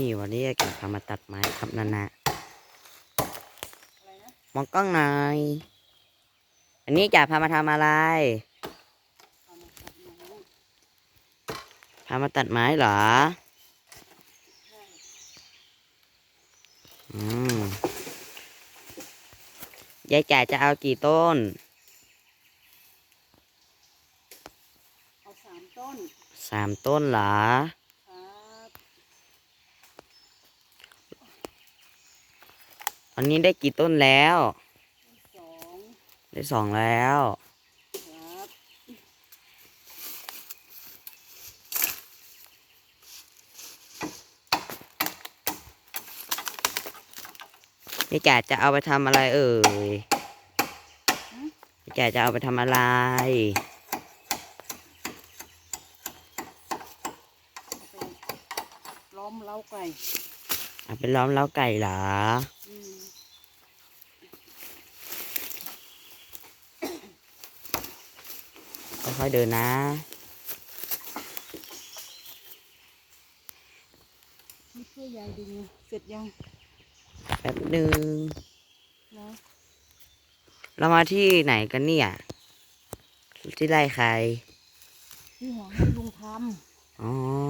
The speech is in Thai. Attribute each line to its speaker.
Speaker 1: นี่วันนี้แกพามาตัดไม้ครับนานา
Speaker 2: อะไรนะ
Speaker 1: มองกล้องหน่อยอันนี้จะพามาทำอะไร
Speaker 2: เอามาตัดไม้
Speaker 1: พามาตัดไม้เหรอ
Speaker 2: ใช่
Speaker 1: อืมยายจ๋าจะเอากี่ต้น
Speaker 2: เอาสามต้น
Speaker 1: สามต้นเหรอ
Speaker 2: ครับ
Speaker 1: อันนี้ได้กี่ต้นแล้ว
Speaker 2: สอง
Speaker 1: ได้สองแล้ว
Speaker 2: ครับ
Speaker 1: ยายจ๋าจะเอาไปทำอะไรเอ่ยยายจ๋าจะเอาไปทำอะไร
Speaker 2: เอาไปล้อมเล้าไก่
Speaker 1: เอาไปล้อมเล้าไก่เหรอ
Speaker 2: อืม
Speaker 1: ค่อยๆเดินนะ
Speaker 2: ไม่ช่วยยายดึงเสร็จยัง
Speaker 1: แป๊บหนึ่ง
Speaker 2: นะ
Speaker 1: เรามาที่ไหนกันเนี่ย ที่ไร่ใคร
Speaker 2: ที่หัวให้ลุงท
Speaker 1: อ๋อำ